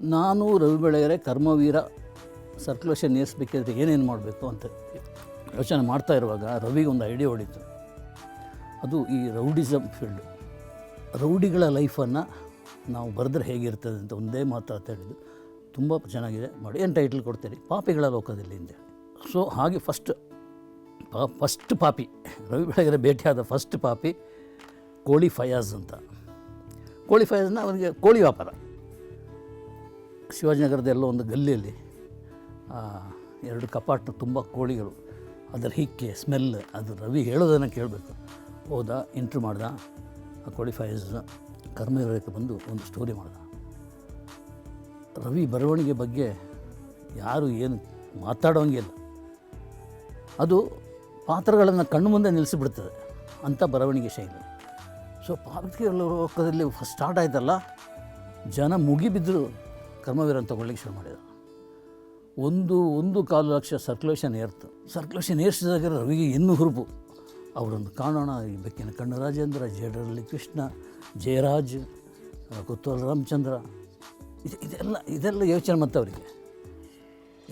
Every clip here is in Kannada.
ನಾನು ರವಿ ಬೆಳೆಗರೆ ಕರ್ಮವೀರ ಸರ್ಕ್ಯುಲೇಷನ್ ಏರಿಸ್ಬೇಕಿದ್ರೆ ಏನೇನು ಮಾಡಬೇಕು ಅಂತ ಯೋಚನೆ ಮಾಡ್ತಾ ಇರುವಾಗ ರವಿಗೆ ಒಂದು ಐಡಿಯಾ ಹೊಡಿತು ಅದು ಈ ರೌಡಿಸಮ್ ಫೀಲ್ಡ್ ರೌಡಿಗಳ ಲೈಫನ್ನು ನಾವು ಬರೆದ್ರೆ ಹೇಗಿರ್ತದೆ ಅಂತ ಒಂದೇ ಮಾತು ಅಂತ ಹೇಳಿದ್ದು. ತುಂಬ ಚೆನ್ನಾಗಿದೆ. ಮಾಡಿ ಏನು ಟೈಟಲ್ ಕೊಡ್ತೀರಿ? ಪಾಪಿಗಳ ಲೋಕದಲ್ಲಿ ಹಿಂದೆ. ಸೊ ಹಾಗೆ ಫಸ್ಟ್ ಪಾ ಫಸ್ಟ್ ಪಾಪಿ ರವಿ ಬೆಳಗೆರೆ ಭೇಟಿಯಾದ ಫಸ್ಟ್ ಪಾಪಿ ಕೋಳಿ ಫಯಾಜ್ ಅಂತ. ಕೋಳಿ ಫಯಾಜ್ನ ಅವನಿಗೆ ಕೋಳಿ ವ್ಯಾಪಾರ. ಶಿವಾಜಿನಗರದ ಎಲ್ಲೋ ಒಂದು ಗಲ್ಲಿಯಲ್ಲಿ ಎರಡು ಕಪಾಟ್ನ ತುಂಬ ಕೋಳಿಗಳು, ಅದರ ಹಿಕ್ಕೆ ಸ್ಮೆಲ್, ಅದು ರವಿ ಹೇಳೋದನ್ನು ಕೇಳಬೇಕು. ಹೋದ ಇಂಟ್ರ್ಯೂ ಮಾಡ್ದ, ಆ ಕೋಳಿ ಫೈಸ್ ಕರ್ಮವೀರಕ್ಕೆ ಬಂದು ಒಂದು ಸ್ಟೋರಿ ಮಾಡ್ದ. ರವಿ ಬರವಣಿಗೆ ಬಗ್ಗೆ ಯಾರು ಏನು ಮಾತಾಡೋಂಗಿಲ್ಲ ಅದು ಪಾತ್ರಗಳನ್ನು ಕಣ್ಣು ಮುಂದೆ ನಿಲ್ಲಿಸಿಬಿಡ್ತದೆ ಅಂಥ ಬರವಣಿಗೆ ಶೈಲಿ. ಸೊ ಪಾರ್ವತಿಗೆ ಲೋಕದಲ್ಲಿ ಫಸ್ಟ್ ಸ್ಟಾರ್ಟ್ ಆಯ್ತಲ್ಲ, ಜನ ಮುಗಿಬಿದ್ದರು ಕರ್ಮವೀರನ ತಗೊಳ್ಳಿಕ್ಕೆ ಶುರು ಮಾಡಿದರು. ಒಂದು ಒಂದು ಕಾಲು ಲಕ್ಷ ಸರ್ಕ್ಯುಲೇಷನ್ ಏರ್ತು ಸರ್ಕ್ಯುಲೇಷನ್ ಏರಿಸಿದಾಗ ರವಿಗೆ ಇನ್ನೂ ಹುರುಪು. ಅವರನ್ನು ಕಾಣೋಣ, ಈ ಬೆಕ್ಕಿನ ಕಣ್ಣು ರಾಜೇಂದ್ರ ಜೇಡರಲ್ಲಿ ಕೃಷ್ಣ, ಜಯರಾಜ್ ಕುತ್ತೂಲ್ ರಾಮಚಂದ್ರ. ಇದು, ಇದೆಲ್ಲ ಇದೆಲ್ಲ ಯೋಚನೆ ಮತ್ತು ಅವರಿಗೆ.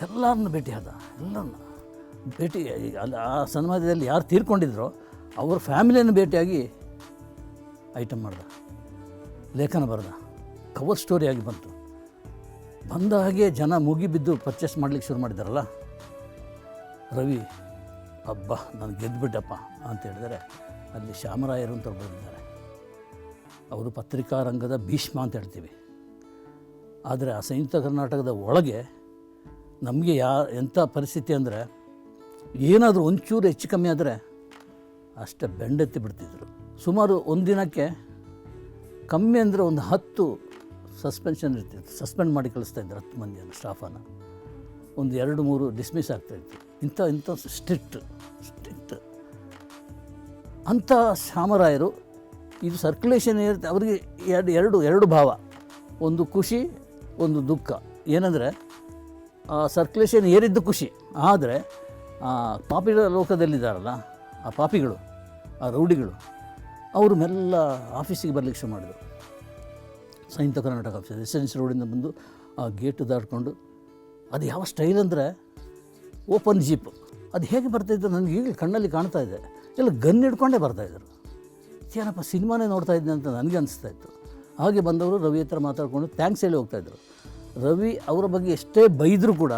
ಎಲ್ಲರನ್ನ ಆದ, ಎಲ್ಲರನ್ನ ಭೇಟಿ, ಅಲ್ಲಿ, ಆ ಸನ್ಮಾನದಲ್ಲಿ ಯಾರು ತೀರ್ಕೊಂಡಿದ್ರೋ ಅವ್ರ ಫ್ಯಾಮಿಲಿಯನ್ನು ಭೇಟಿಯಾಗಿ ಐಟಮ್ ಮಾಡ್ದ. ಲೇಖನ ಬರೆದ. ಕವರ್ ಸ್ಟೋರಿಯಾಗಿ ಬಂತು. ಬಂದ ಹಾಗೆ ಜನ ಮುಗಿಬಿದ್ದು ಪರ್ಚೇಸ್ ಮಾಡ್ಲಿಕ್ಕೆ ಶುರು ಮಾಡಿದಾರಲ್ಲ? ರವಿ ಹಬ್ಬ ನಾನು ಗೆದ್ದುಬಿಟ್ಟಪ್ಪ ಅಂತ ಹೇಳಿದರೆ ಅಲ್ಲಿ ಶ್ಯಾಮರಾಯರು ಅಂತ ಬಂದಿದ್ದಾರೆ ಅವರು ಪತ್ರಿಕಾ ರಂಗದ ಭೀಷ್ಮ ಅಂತ ಹೇಳ್ತೀವಿ. ಆದರೆ ಆ ಸಂಯುಕ್ತ ಕರ್ನಾಟಕದ ಒಳಗೆ ನಮಗೆ ಯಾ, ಎಂಥ ಪರಿಸ್ಥಿತಿ ಅಂದರೆ ಏನಾದರೂ ಒಂಚೂರು ಹೆಚ್ಚು ಕಮ್ಮಿ ಆದರೆ ಅಷ್ಟೇ ಬೆಂಡೆತ್ತಿ ಬಿಡ್ತಿದ್ರು. ಸುಮಾರು ಒಂದು ದಿನಕ್ಕೆ ಕಮ್ಮಿ ಅಂದರೆ ಒಂದು ಹತ್ತು ಸಸ್ಪೆನ್ಷನ್ ಇರ್ತಿತ್ತು. ಸಸ್ಪೆಂಡ್ ಮಾಡಿ ಕಳಿಸ್ತಾ ಇದ್ದರು ಹತ್ತು ಮಂದಿಯನ್ನು ಸ್ಟಾಫನ್ನು. ಒಂದು ಎರಡು ಮೂರು ಡಿಸ್ಮಿಸ್ ಆಗ್ತಾಯಿತ್ತು ಇಂಥ ಇಂಥ ಸ್ಟ್ರಿಕ್ಟ್ ಸ್ಟ್ರಿಕ್ಟ್. ಅಂಥ ಶಾಮರಾಯರು ಇದು ಸರ್ಕ್ಯುಲೇಷನ್ ಇರುತ್ತೆ ಅವರಿಗೆ ಎರಡು ಎರಡು ಎರಡು ಭಾವ. ಒಂದು ಖುಷಿ, ಒಂದು ದುಃಖ. ಏನಂದರೆ ಸರ್ಕ್ಯುಲೇಷನ್ ಏರಿದ್ದು ಖುಷಿ. ಆದರೆ, ಆ ಪಾಪಿಗಳ ಲೋಕದಲ್ಲಿದ್ದಾರಲ್ಲ ಆ ಪಾಪಿಗಳು, ಆ ರೌಡಿಗಳು ಅವರು ಮೆಲ್ಲ ಆಫೀಸಿಗೆ ಬರಲಿಕ್ಕೆ ಶುರು ಮಾಡಿದರು. Samyukta Karnataka office S N C ರೋಡಿಂದ ಬಂದು ಆ ಗೇಟು ದಾಟ್ಕೊಂಡು, ಅದು ಯಾವ ಸ್ಟೈಲ್ ಅಂದರೆ ಓಪನ್ ಜೀಪ್. ಅದು ಹೇಗೆ ಬರ್ತಾಯಿದ್ದು ನನಗೆ ಈಗಲೂ ಕಣ್ಣಲ್ಲಿ ಕಾಣ್ತಾ ಇದೆ. ಎಲ್ಲ ಗನ್ ಹಿಡ್ಕೊಂಡೇ ಬರ್ತಾಯಿದ್ರು ಏನಪ್ಪ, ಸಿನಿಮಾನೇ ನೋಡ್ತಾ ಇದ್ದೆ ಅಂತ ನನಗೆ ಅನಿಸ್ತಾ ಇತ್ತು. ಹಾಗೆ ಬಂದವರು ರವಿ ಹತ್ರ ಮಾತಾಡಿಕೊಂಡು ಥ್ಯಾಂಕ್ಸ್ ಹೇಳಿ ಹೋಗ್ತಾಯಿದ್ರು ರವಿ ಅವರ ಬಗ್ಗೆ ಎಷ್ಟೇ ಬೈದರೂ ಕೂಡ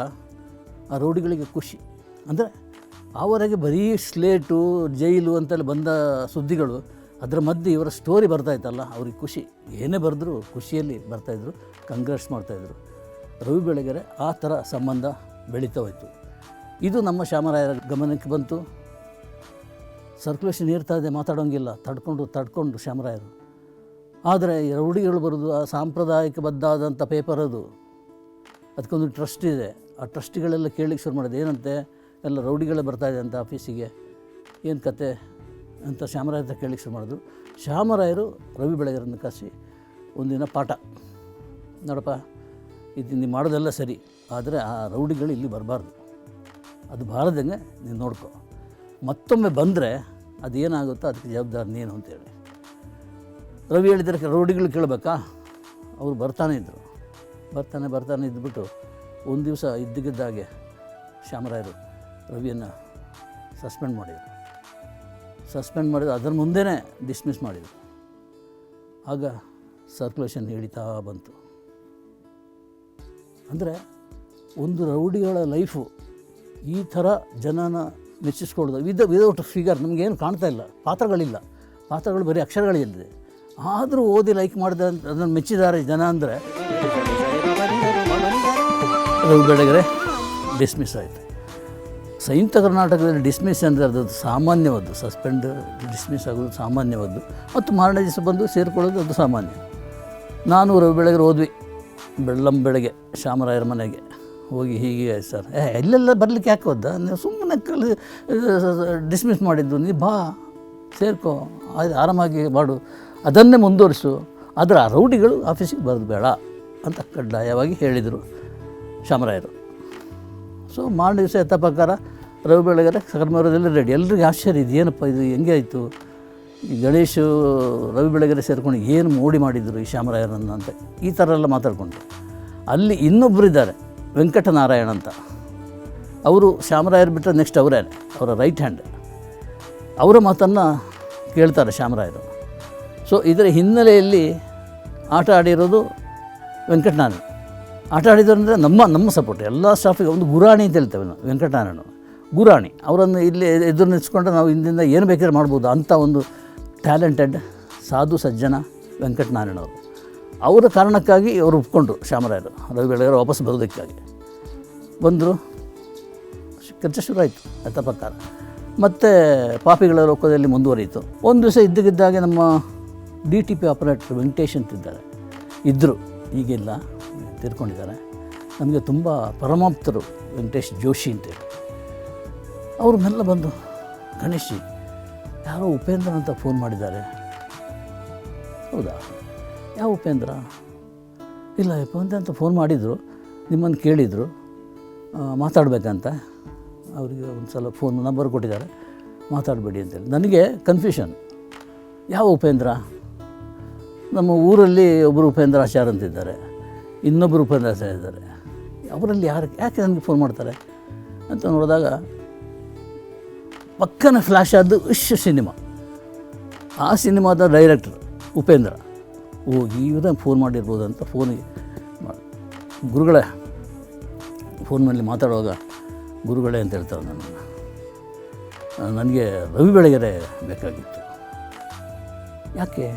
ಆ ರೋಡಿಗಳಿಗೆ ಖುಷಿ. ಅಂದರೆ ಆವರೆಗೆ ಬರೀ ಸ್ಲೇಟು ಜೈಲು ಅಂತೆಲ್ಲ ಬಂದ ಸುದ್ದಿಗಳು ಅದರ ಮಧ್ಯೆ ಇವರ ಸ್ಟೋರಿ ಬರ್ತಾಯಿತ್ತಲ್ಲ ಅವ್ರಿಗೆ ಖುಷಿ. ಏನೇ ಬರೆದ್ರು ಖುಷಿಯಲ್ಲಿ ಬರ್ತಾಯಿದ್ರು ಕಂಗ್ರೆಸ್ ಮಾಡ್ತಾಯಿದ್ರು ರವಿ ಬೆಳಗೆರೆ, ಆ ಥರ ಸಂಬಂಧ ಬೆಳೀತಾ ಹೋಯಿತು. ಇದು ನಮ್ಮ ಶ್ಯಾಮರಾಯರ ಗಮನಕ್ಕೆ ಬಂತು. ಸರ್ಕ್ಯುಲೇಷನ್ ಇರ್ತಾ ಇದೆ, ಮಾತಾಡೋಂಗಿಲ್ಲ. ತಡ್ಕೊಂಡು ತಡ್ಕೊಂಡು ಶ್ಯಾಮರಾಯರು. ಆದರೆ ರೌಡಿಗಳು ಬರೋದು, ಆ ಸಾಂಪ್ರದಾಯಿಕಬದ್ಧಾದಂಥ ಪೇಪರ್ ಅದು. ಅದಕ್ಕೊಂದು ಟ್ರಸ್ಟ್ ಇದೆ. ಆ ಟ್ರಸ್ಟ್ಗಳೆಲ್ಲ ಕೇಳಲಿಕ್ಕೆ ಶುರು ಮಾಡೋದು. ಏನಂತೆ? ಎಲ್ಲ ರೌಡಿಗಳೇ ಬರ್ತಾಯಿದೆ ಅಂತ ಆಫೀಸಿಗೆ ಏನು ಕತೆ? ಅಂತ ಶ್ಯಾಮರಾಯ ಹತ್ರ ಕೇಳಲಿಕ್ಕೆ ಶುರು ಮಾಡಿದ್ರು. ಶ್ಯಾಮರಾಯರು ರವಿ ಬೆಳೆಗರನ್ನು ಕರೆಸಿ ಒಂದಿನ ಪಾಠ. ನೋಡಪ್ಪ, ಇದು ನೀವು ಮಾಡೋದೆಲ್ಲ ಸರಿ, ಆದರೆ ಆ ರೌಡಿಗಳು ಇಲ್ಲಿ ಬರಬಾರ್ದು. ಅದು ಬಾರದಂಗೆ ನೀನು ನೋಡ್ಕೊ. ಮತ್ತೊಮ್ಮೆ ಬಂದರೆ ಅದೇನಾಗುತ್ತೋ ಅದಕ್ಕೆ ಜವಾಬ್ದಾರಿ ನೀನು ಅಂತೇಳಿ ರವಿ ಹೇಳಿದರೆ ರೌಡಿಗಳು ಕೇಳಬೇಕಾ? ಅವರು ಬರ್ತಾನೆ ಇದ್ದರು ಬರ್ತಾನೆ ಬರ್ತಾನೆ ಇದ್ದುಬಿಟ್ಟು ಒಂದು ದಿವಸ ಇದ್ದಕ್ಕಿದ್ದಾಗೆ ಶ್ಯಾಮರಾಯರು ರವಿಯನ್ನು ಸಸ್ಪೆಂಡ್ ಮಾಡಿದರು. ಸಸ್ಪೆಂಡ್ ಮಾಡಿದ್ರು, ಅದರ ಮುಂದೆನೇ ಡಿಸ್ಮಿಸ್ ಮಾಡಿದರು. ಆಗ ಸರ್ಕ್ಯುಲೇಷನ್ ಹಿಡಿತಾ ಬಂತು. ಅಂದರೆ ಒಂದು ರೌಡಿಗಳ ಲೈಫು ಈ ಥರ ಜನನ ಮೆಚ್ಚಿಸ್ಕೊಳ್ಳೋದು ವಿದ ವಿದೌಟ್ ಫಿಗರ್, ನಮಗೇನು ಕಾಣ್ತಾ ಇಲ್ಲ, ಪಾತ್ರಗಳಿಲ್ಲ. ಪಾತ್ರಗಳು ಬರೀ ಅಕ್ಷರಗಳಿಲ್ಲದೆ. ಆದರೂ ಓದಿ ಲೈಕ್ ಮಾಡಿದ ಅದನ್ನು ಮೆಚ್ಚಿದ್ದಾರೆ ಜನ ಅಂದರೆ. ಬೆಳಗೆರೆ ಡಿಸ್ಮಿಸ್ ಆಯಿತು. ಸಂಯುಕ್ತ ಕರ್ನಾಟಕದಲ್ಲಿ ಡಿಸ್ಮಿಸ್ ಅಂದರೆ ಅದು ಸಾಮಾನ್ಯವಾದ್ದು, ಸಸ್ಪೆಂಡ್, ಡಿಸ್ಮಿಸ್ ಆಗೋದು ಸಾಮಾನ್ಯವಾದ್ದು. ಮತ್ತು ಮಾರನೇ ದಿವಸ ಬಂದು ಸೇರಿಕೊಳ್ಳೋದು ಅದು ಸಾಮಾನ್ಯ. ನಾನು ರವಿ ಬೆಳಗ್ಗೆ ಹೋದ್ವಿ, ಬೆಳ್ಳಂ ಬೆಳಗ್ಗೆ ಶ್ಯಾಮರಾಯರ ಮನೆಗೆ. ಹೋಗಿ ಹೀಗೆ ಸರ್. ಏ ಎಲ್ಲೆಲ್ಲ ಬರಲಿಕ್ಕೆ ಯಾಕೆ ಹೋದ? ನೀವು ಸುಮ್ಮನೆ ಕಲಿ ಡಿಸ್ಮಿಸ್ ಮಾಡಿದ್ದು. ನೀ ಬಾ, ಸೇರ್ಕೋ. ಅದು ಆರಾಮಾಗಿ ಮಾಡು. ಅದನ್ನೇ ಮುಂದುವರಿಸು. ಆದರೆ ಆ ರೌಡಿಗಳು ಆಫೀಸಿಗೆ ಬರೋದು ಬೇಡ ಅಂತ ಕಡ್ಡಾಯವಾಗಿ ಹೇಳಿದರು ಶ್ಯಾಮರಾಯರು ಸೊ ಮಾರನೇ ದಿವಸ ಎತ್ತ ಪ್ರಕಾರ ರವಿ ಬೆಳಗರೆ ಕರ್ಮವರದಲ್ಲಿ ರೆಡಿ ಎಲ್ರಿಗೂ ಆಶ್ಚರ್ಯ ಇದು ಏನಪ್ಪ ಇದು ಹೆಂಗೆ ಆಯಿತು? ಈ ಗಣೇಶು ರವಿ ಬೆಳಗೆರೆ ಸೇರಿಕೊಂಡು ಏನು ಮೋಡಿ ಮಾಡಿದರು ಈ ಶ್ಯಾಮರಾಯರನ್ನು ಅಂತ. ಈ ಥರ ಎಲ್ಲ ಮಾತಾಡ್ಕೊಂಡು ಅಲ್ಲಿ ಇನ್ನೊಬ್ಬರು ಇದ್ದಾರೆ ವೆಂಕಟನಾರಾಯಣ ಅಂತ. ಅವರು ಶ್ಯಾಮರಾಯರು ಬಿಟ್ಟರೆ ನೆಕ್ಸ್ಟ್ ಅವರೇ, ಅವರ ರೈಟ್ ಹ್ಯಾಂಡ್ ಅವರ ಮಾತನ್ನು ಕೇಳ್ತಾರೆ ಶ್ಯಾಮರಾಯರು. ಸೊ ಇದರ ಹಿನ್ನೆಲೆಯಲ್ಲಿ ಆಟ ಆಡಿರೋದು ವೆಂಕಟನಾರಾಯಣ. ಆಟ ಆಡಿದ್ರು ಅಂದರೆ ನಮ್ಮ ನಮ್ಮ ಸಪೋರ್ಟ್ ಎಲ್ಲ ಸ್ಟಾಫಿಗೆ ಒಂದು ಗುರಾಣಿ ಅಂತ ಹೇಳ್ತೇವೆ ನಾವು ವೆಂಕಟನಾರಾಯಣ ಗುರಾಣಿ. ಅವರನ್ನು ಇಲ್ಲಿ ಎದುರು ನಿಲ್ಸ್ಕೊಂಡು ನಾವು ಇಂದಿಂದ ಏನು ಬೇಕಾದ್ರೆ ಮಾಡ್ಬೋದು ಅಂಥ ಒಂದು ಟ್ಯಾಲೆಂಟೆಡ್ ಸಾಧು ಸಜ್ಜನ ವೆಂಕಟನಾರಾಯಣ ಅವರು ಕಾರಣಕ್ಕಾಗಿ ಅವರು ಒಪ್ಕೊಂಡ್ರು ಶ್ಯಾಮರಾಯರು ರವಿ ಬೆಳಗಾರ ವಾಪಸ್ ಬರೋದಕ್ಕಾಗಿ. ಬಂದರು, ಕೆಲಸ ಶುರು ಆಯಿತು ಅತ್ತ ಪ್ರಕಾರ. ಮತ್ತು ಪಾಪಿಗಳ ಲೋಕದಲ್ಲಿ ಮುಂದುವರಿಯಿತು. ಒಂದು ದಿವಸ ಇದ್ದಕ್ಕಿದ್ದಾಗೆ ನಮ್ಮ D T P operator Venkatesh ಅಂತಿದ್ದಾರೆ. ಇದ್ದರು ಈಗಿಲ್ಲ. ತೀರ್ಕೊಂಡಿದ್ದಾರೆ. ನಮಗೆ ತುಂಬ ಪರಮಾಪ್ತರು ವೆಂಕಟೇಶ್ ಜೋಶಿ ಅಂತೇಳಿ ಅವರು ಮೆಲ್ಲ ಬಂದು, ಗಣೇಶ್ ಯಾರೋ ಉಪೇಂದ್ರ ಅಂತ ಫೋನ್ ಮಾಡಿದ್ದಾರೆ. ಹೌದಾ? ಯಾವ ಉಪೇಂದ್ರ? ಇಲ್ಲ, ಉಪೇಂದ್ರ ಅಂತ ಫೋನ್ ಮಾಡಿದರು, ನಿಮ್ಮನ್ನು ಕೇಳಿದರು. ಮಾತಾಡಬೇಕಂತ. ಅವರಿಗೆ ಒಂದು ಸಲ ಫೋನ್ ನಂಬರ್ ಕೊಟ್ಟಿದ್ದಾರೆ. ಮಾತಾಡಬೇಡಿ ಅಂತೇಳಿ ನನಗೆ ಕನ್ಫ್ಯೂಷನ್ ಯಾವ ಉಪೇಂದ್ರ? ನಮ್ಮ ಊರಲ್ಲಿ ಒಬ್ಬರು ಉಪೇಂದ್ರ ಆಚಾರ್ ಅಂತಿದ್ದಾರೆ. ಇನ್ನೊಬ್ಬರು ಉಪನ್ಯಾಸ ಇದ್ದಾರೆ. ಅವರಲ್ಲಿ ಯಾರು, ಯಾಕೆ ನನಗೆ ಫೋನ್ ಮಾಡ್ತಾರೆ? ಅಂತ ನೋಡಿದಾಗ ಪಕ್ಕನ ಫ್ಲ್ಯಾಶ್ ಆದ್ದು ಇಶ್ ಸಿನಿಮಾ. ಆ ಸಿನಿಮಾದ ಡೈರೆಕ್ಟರ್ ಉಪೇಂದ್ರ. ಓ ಇವರೇ ಫೋನ್ ಮಾಡಿರ್ಬೋದು ಅಂತ ಫೋನಿಗೆ ಗುರುಗಳೇ ಫೋನ್ನಲ್ಲಿ ಮಾತಾಡುವಾಗ ಗುರುಗಳೇ ಅಂತ ಹೇಳ್ತಾರೆ ನನ್ನ ನನಗೆ ರವಿ ಬೆಳಗೆರೆ ಬೇಕಾಗಿತ್ತು. ಯಾಕೆ?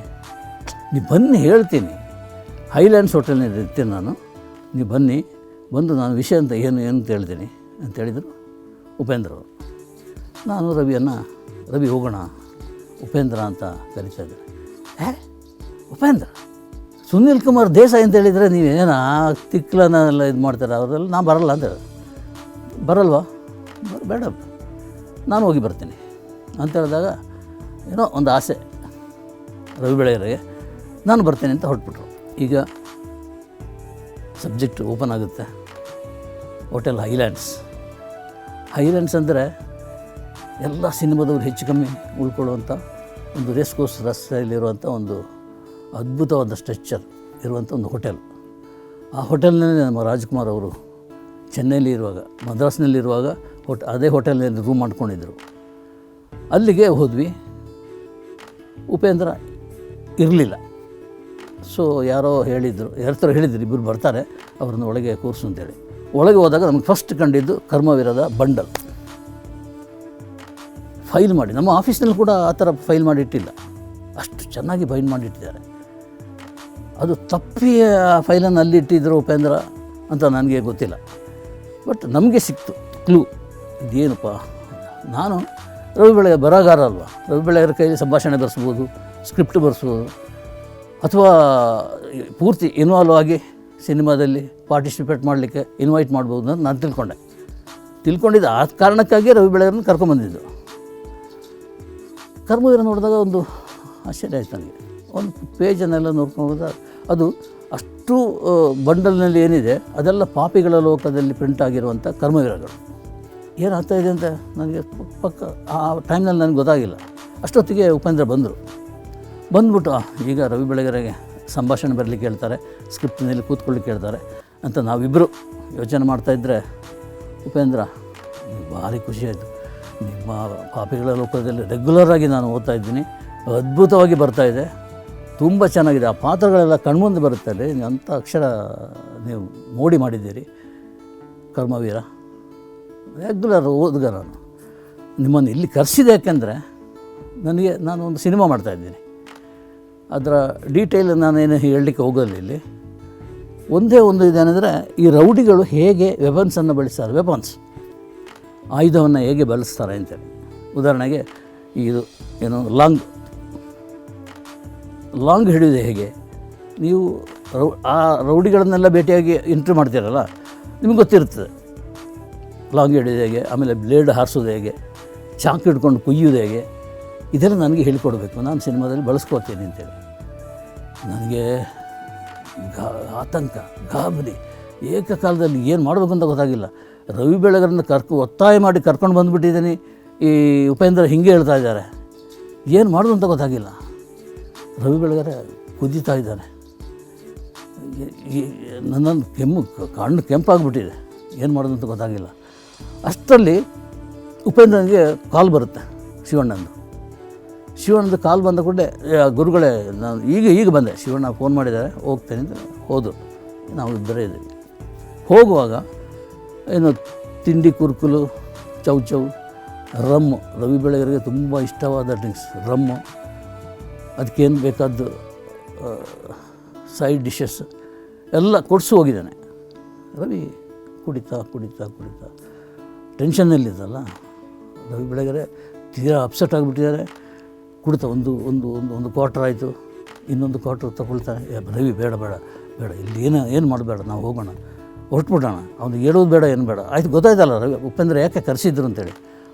ನೀವು ಬನ್ನಿ ಹೇಳ್ತೀನಿ. ಹೈಲ್ಯಾಂಡ್ಸ್ ಹೋಟೆಲ್ನಲ್ಲಿ ಇರ್ತೀನಿ ನಾನು. ನೀವು ಬನ್ನಿ. ಬಂದು ನಾನು ವಿಷಯ ಅಂತ ಏನು ಏನು ಅಂತ ಹೇಳ್ತೀನಿ ಅಂತ ಹೇಳಿದರು ಉಪೇಂದ್ರ ಅವರು. ನಾನು ರವಿಯನ್ನು, ರವಿ ಹೋಗೋಣ, ಉಪೇಂದ್ರ ಅಂತ ಕರಿತಾ ಹೇ, ಉಪೇಂದ್ರ, ಸುನಿಲ್ ಕುಮಾರ್ ದೇಸಾಯಿ ಅಂತ ಹೇಳಿದರೆ ನೀವೇನ ತಿಕ್ಲನ್ನೆಲ್ಲ ಇದು ಮಾಡ್ತಾರೆ? ಅವರೆಲ್ಲ ನಾನು ಬರಲ್ಲ ಅಂತ ಹೇಳಿದ್ರು. ಬರಲ್ವಾ? ಬೇಡ. ನಾನು ಹೋಗಿ ಬರ್ತೀನಿ ಅಂತ ಹೇಳಿದಾಗ ಏನೋ ಒಂದು ಆಸೆ ರವಿ ಬೆಳೆಯರಿಗೆ ನಾನು ಬರ್ತೀನಿ ಅಂತ ಹೊರಟ್ಬಿಟ್ರು. ಈಗ ಸಬ್ಜೆಕ್ಟ್ ಓಪನ್ ಆಗುತ್ತೆ. Hotel Highlands. ಹೈಲ್ಯಾಂಡ್ಸ್ ಅಂದರೆ ಎಲ್ಲ ಸಿನಿಮಾದವ್ರು ಹೆಚ್ಚು ಕಮ್ಮಿ ಉಳ್ಕೊಳ್ಳುವಂಥ ಒಂದು ರೇಸ್ ಕೋರ್ಸ್ ರಸ್ತೆಯಲ್ಲಿರುವಂಥ ಒಂದು ಅದ್ಭುತವಾದ ಸ್ಟ್ರಕ್ಚರ್ ಇರುವಂಥ ಒಂದು ಹೋಟೆಲ್. ಆ ಹೋಟೆಲ್ನಲ್ಲಿ ನಮ್ಮ ರಾಜ್ಕುಮಾರ್ ಅವರು ಚೆನ್ನೈಲಿ ಇರುವಾಗ ಮದ್ರಾಸ್ನಲ್ಲಿರುವಾಗ ಹೋಟ್, ಅದೇ ಹೋಟೆಲ್ನಲ್ಲಿ ರೂಮ್ ಮಾಡ್ಕೊಂಡಿದ್ದರು ಅಲ್ಲಿಗೆ ಹೋದ್ವಿ. ಉಪೇಂದ್ರ ಇರಲಿಲ್ಲ. ಸೊ ಯಾರೋ ಹೇಳಿದರು, ಯಾರ ಥರ ಹೇಳಿದ್ರು ಇಬ್ಬರು ಬರ್ತಾರೆ, ಅವ್ರನ್ನ ಒಳಗೆ ಕೂರಿಸು ಅಂತೇಳಿ. ಒಳಗೆ ಹೋದಾಗ ನಮ್ಗೆ ಫಸ್ಟ್ ಕಂಡಿದ್ದು ಕರ್ಮವೀರದ ಬಂಡಲ್. ಫೈಲ್ ಮಾಡಿ, ನಮ್ಮ ಆಫೀಸ್ನಲ್ಲಿ ಕೂಡ ಆ ಥರ ಫೈಲ್ ಮಾಡಿಟ್ಟಿಲ್ಲ ಅಷ್ಟು ಚೆನ್ನಾಗಿ ಫೈಲ್ ಮಾಡಿಟ್ಟಿದ್ದಾರೆ ಅದು ತಪ್ಪಿ ಆ ಫೈಲನ್ನು ಅಲ್ಲಿ ಇಟ್ಟಿದ್ರು ಉಪೇಂದ್ರ ಅಂತ ನನಗೆ ಗೊತ್ತಿಲ್ಲ. ಬಟ್ ನಮಗೆ ಸಿಕ್ತು ಕ್ಲೂ ಇದೇನಪ್ಪ? ನಾನು ರವಿ ಬೆಳೆ ಬರಹಗಾರ ಅಲ್ವಾ? ರವಿ ಬೆಳೆಗಾರ ಕೈಯಲ್ಲಿ ಸಂಭಾಷಣೆ ಬರೆಸ್ಬೋದು ಸ್ಕ್ರಿಪ್ಟ್ ಬರೆಸ್ಬೋದು. ಅಥವಾ ಪೂರ್ತಿ ಇನ್ವಾಲ್ವ್ ಆಗಿ ಸಿನಿಮಾದಲ್ಲಿ ಪಾರ್ಟಿಸಿಪೇಟ್ ಮಾಡಲಿಕ್ಕೆ ಇನ್ವೈಟ್ ಮಾಡ್ಬೋದು ಅಂತ ನಾನು ತಿಳ್ಕೊಂಡೆ. ತಿಳ್ಕೊಂಡಿದ್ದೆ ಆ ಕಾರಣಕ್ಕಾಗಿ ರವಿ ಬೆಳಗರನ್ನ ಕರ್ಕೊಂಬಂದಿದ್ದು ಕರ್ಮವೀರ ನೋಡಿದಾಗ ಒಂದು ಆಶ್ಚರ್ಯ ಆಯ್ತು ನನಗೆ. ಒಂದು ಪೇಜನ್ನೆಲ್ಲ ನೋಡ್ಕೊಂಡು ಹೋದಾಗ ಅದು ಅಷ್ಟು ಬಂಡಲ್ನಲ್ಲಿ ಏನಿದೆ, ಅದೆಲ್ಲ ಪಾಪಿಗಳ ಲೋಕದಲ್ಲಿ ಪ್ರಿಂಟ್ ಆಗಿರುವಂಥ ಕರ್ಮವೀರಗಳು. ಏನಾಗ್ತಾ ಇದೆ ಅಂತ ನನಗೆ ಪಕ್ಕ ಆ ಟೈಮ್ನಲ್ಲಿ ನನಗೆ ಗೊತ್ತಾಗಿಲ್ಲ. ಅಷ್ಟೊತ್ತಿಗೆ ಉಪೇಂದ್ರ ಬಂದರು. ಬಂದ್ಬಿಟ್ಟು ಈಗ ರವಿ ಬೆಳಗೆರೆಗೆ ಸಂಭಾಷಣೆ ಬರಲಿಕ್ಕೆ ಹೇಳ್ತಾರೆ ಸ್ಕ್ರಿಪ್ಟ್ನಲ್ಲಿ ಕೂತ್ಕೊಳ್ಳಿಕ್ಕೆ ಹೇಳ್ತಾರೆ ಅಂತ ನಾವಿಬ್ಬರು ಯೋಚನೆ ಮಾಡ್ತಾಯಿದ್ರೆ ಉಪೇಂದ್ರ ಭಾರಿ ಖುಷಿ ಆಯಿತು. ನಿಮ್ಮ ಪಾಪಿಗಳ ಲೋಕದಲ್ಲಿ ರೆಗ್ಯುಲರಾಗಿ ನಾನು ಓದ್ತಾ ಇದ್ದೀನಿ, ಅದ್ಭುತವಾಗಿ ಬರ್ತಾ ಇದೆ, ತುಂಬ ಚೆನ್ನಾಗಿದೆ. ಆ ಪಾತ್ರಗಳೆಲ್ಲ ಕಣ್ಮುಂದೆ ಬರುತ್ತೆ ಅಲ್ಲಿ. ಅಂಥ ಅಕ್ಷರ ನೀವು ಮೋಡಿ ಮಾಡಿದ್ದೀರಿ. ಕರ್ಮವೀರ ರೆಗ್ಯುಲರ್ ಓದ್ಗ ನಾನು. ನಿಮ್ಮನ್ನು ಇಲ್ಲಿ ಕರೆಸಿದೆ ಯಾಕೆಂದರೆ, ನನಗೆ ನಾನು ಒಂದು ಸಿನಿಮಾ ಮಾಡ್ತಾಯಿದ್ದೀನಿ ಅದರ ಡೀಟೇಲ್ ನಾನೇನು ಹೇಳಲಿಕ್ಕೆ ಹೋಗೋಲ್ಲ ಇಲ್ಲಿ. ಒಂದೇ ಒಂದು ಇದೇನೆಂದರೆ ಈ ರೌಡಿಗಳು ಹೇಗೆ ವೆಪನ್ಸನ್ನು ಬಳಸ್ತಾರೆ. ವೆಪನ್ಸ್ ಆಯುಧವನ್ನು ಹೇಗೆ ಬಳಸ್ತಾರೆ ಅಂತೇಳಿ. ಉದಾಹರಣೆಗೆ ಇದು ಏನು ಲಾಂಗ್ ಲಾಂಗ್ ಹಿಡಿಯೋದು ಹೇಗೆ? ನೀವು ರೌ, ಆ ರೌಡಿಗಳನ್ನೆಲ್ಲ ಭೇಟಿಯಾಗಿ ಎಂಟ್ರಿ ಮಾಡ್ತೀರಲ್ಲ, ನಿಮ್ಗೆ ಗೊತ್ತಿರ್ತದೆ. ಲಾಂಗ್ ಹಿಡಿಯೋದು ಹೇಗೆ? ಆಮೇಲೆ ಬ್ಲೇಡ್ ಹಾರಿಸೋದು ಹೇಗೆ? ಚಾಕ್ ಹಿಡ್ಕೊಂಡು ಕುಯ್ಯೋದು ಹೇಗೆ? ಇದೆಲ್ಲ ನನಗೆ ಹೇಳಿಕೊಡ್ಬೇಕು. ನಾನು ಸಿನಿಮಾದಲ್ಲಿ ಬಳಸ್ಕೊತೀನಿ ಅಂತೇಳಿ. ನನಗೆ ಗಾ ಆತಂಕ, ಗಾಬರಿ. ಏಕಕಾಲದಲ್ಲಿ ಏನು ಮಾಡಬೇಕು ಅಂತ ಗೊತ್ತಾಗಿಲ್ಲ. ರವಿ ಬೆಳಗರನ್ನು ಕರ್ಕೊ, ಒತ್ತಾಯ ಮಾಡಿ ಕರ್ಕೊಂಡು ಬಂದುಬಿಟ್ಟಿದ್ದೀನಿ. ಈ ಉಪೇಂದ್ರ ಹಿಂಗೆ ಹೇಳ್ತಾ ಇದ್ದಾರೆ. ಏನು ಮಾಡೋದು ಅಂತ ಗೊತ್ತಾಗಿಲ್ಲ. ರವಿ ಬೆಳಗರೆ ಕುದೀತಾ ಇದ್ದಾನೆ. ನನ್ನನ್ನು ಕೆಮ್ಮು ಕಣ್ಣು ಕೆಂಪಾಗ್ಬಿಟ್ಟಿದೆ. ಏನು ಮಾಡೋದು ಅಂತ ಗೊತ್ತಾಗಿಲ್ಲ. ಅಷ್ಟರಲ್ಲಿ ಉಪೇಂದ್ರನಿಗೆ ಕಾಲ್ ಬರುತ್ತೆ ಶಿವಣ್ಣಂದು. ಶಿವಣ್ಣದು ಕಾಲು ಬಂದ ಕೂಡಲೇ ಗುರುಗಳೇ, ನಾನು ಈಗ ಈಗ ಬಂದೆ. ಶಿವಣ್ಣ ಫೋನ್ ಮಾಡಿದ್ದಾರೆ, ಹೋಗ್ತೇನೆ ಅಂತ ಹೋದರು. ನಾವು ಇಬ್ಬರೇ ಇದ್ದೀವಿ. ಹೋಗುವಾಗ ಏನು ತಿಂಡಿ ಕುರುಕುಲು, ಚೌ ಚೌ ರಮ್ಮು ರವಿ ಬೆಳೆಗರಿಗೆ ತುಂಬ ಇಷ್ಟವಾದ ಡ್ರಿಂಕ್ಸ್ ರಮ್ಮು ಅದಕ್ಕೇನು ಬೇಕಾದ್ದು ಸೈಡ್ ಡಿಶಸ್ ಎಲ್ಲ ಕೊಡಿಸು ಹೋಗಿದ್ದಾನೆ. ರವಿ ಕುಡಿತಾ ಕುಡಿತಾ ಕುಡಿತಾ. ಟೆನ್ಷನ್ನಲ್ಲಿದ್ದಲ್ಲ ರವಿ ಬೆಳೆಗರೆ ತೀರಾ ಅಪ್ಸೆಟ್ ಆಗಿಬಿಟ್ಟಿದ್ದಾರೆ. ಕುಡಿತಾ ಒಂದು ಒಂದು ಒಂದು ಒಂದು ಕ್ವಾರ್ಟರ್ ಆಯಿತು. ಇನ್ನೊಂದು ಕ್ವಾರ್ಟರ್ ತಗೊಳ್ತಾನೆ ರವಿ ಬೇಡ ಬೇಡ ಬೇಡ. ಇಲ್ಲಿ ಏನು ಏನು ಮಾಡಬೇಡ, ನಾವು ಹೋಗೋಣ. ಹೊರಟ್ಬಿಡೋಣ. ಅವನು ಹೇಳೋದು ಬೇಡ, ಏನು ಬೇಡ. ಆಯ್ತು, ಗೊತ್ತಾಯ್ತಲ್ಲ ರವಿ, ಉಪೇಂದ್ರ ಯಾಕೆ ಕರೆಸಿದ್ರು ಅಂತೇಳಿ.